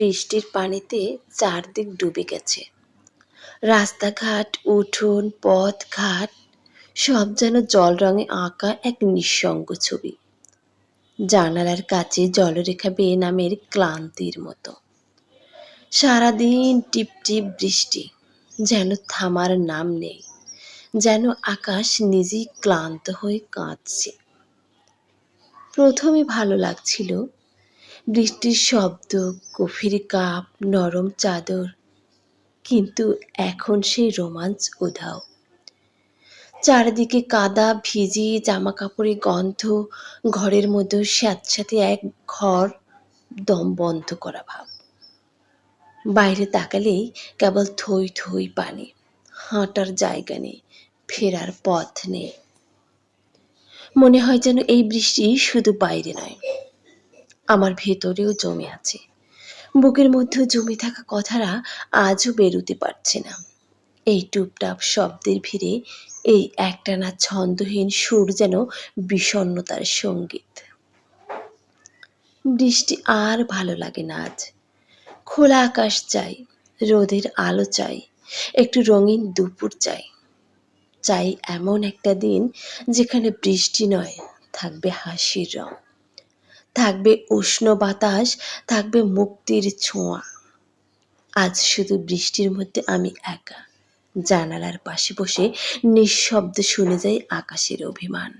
বৃষ্টির পানিতে চারদিক ডুবে গেছে। রাস্তাঘাট, উঠোন, পথ, ঘাট, সব যেন জল রঙে আঁকা এক নিঃসঙ্গ ছবি। জানালার কাছে জলরেখা বেয়ে নামের ক্লান্তির মতো। সারাদিন টিপ টিপ বৃষ্টি, যেন থামার নাম নেই, যেন আকাশ নিজেই ক্লান্ত হয়ে কাঁদছে। প্রথমে ভালো লাগছিল বৃষ্টির শব্দ, কফির কাপ, নরম চাদর। কিন্তু এখন সেই রোমাঞ্চ উধাও। চারিদিকে কাদা, ভিজি জামা কাপড়ে গন্ধ, ঘরের মধ্যে স্যাঁতস্যাঁতে এক ঘর, দম বন্ধ করা ভাব। বাইরে তাকালেই কেবল থই থই পানি, হাঁটার জায়গা নেই, ফেরার পথ নেই। মনে হয় যেন এই বৃষ্টি শুধু বাইরে নয়। আমার ভেতরেও জমে আছে। বুকের মধ্যে জমে থাকা কথারা আজও বেরোতে পারছে না। এই টুপটাপ শব্দের ভিড়ে এই একটানা ছন্দহীন সুর যেন বিষণ্ণতার সংগীত। বৃষ্টি আর ভালো লাগে না আজ। খোলা আকাশ চাই, রোদের আলো চাই, একটু রঙিন দুপুর চাই। চাই এমন একটা দিন যেখানে বৃষ্টি নয়, থাকবে হাসির রং। থাকবে উষ্ণ বাতাস, থাকবে মুক্তির ছোঁয়া। আজ শুধু বৃষ্টির মধ্যে আমি একা। জানালার পাশে বসে নিঃশব্দে শুনে যাই আকাশের অভিমান।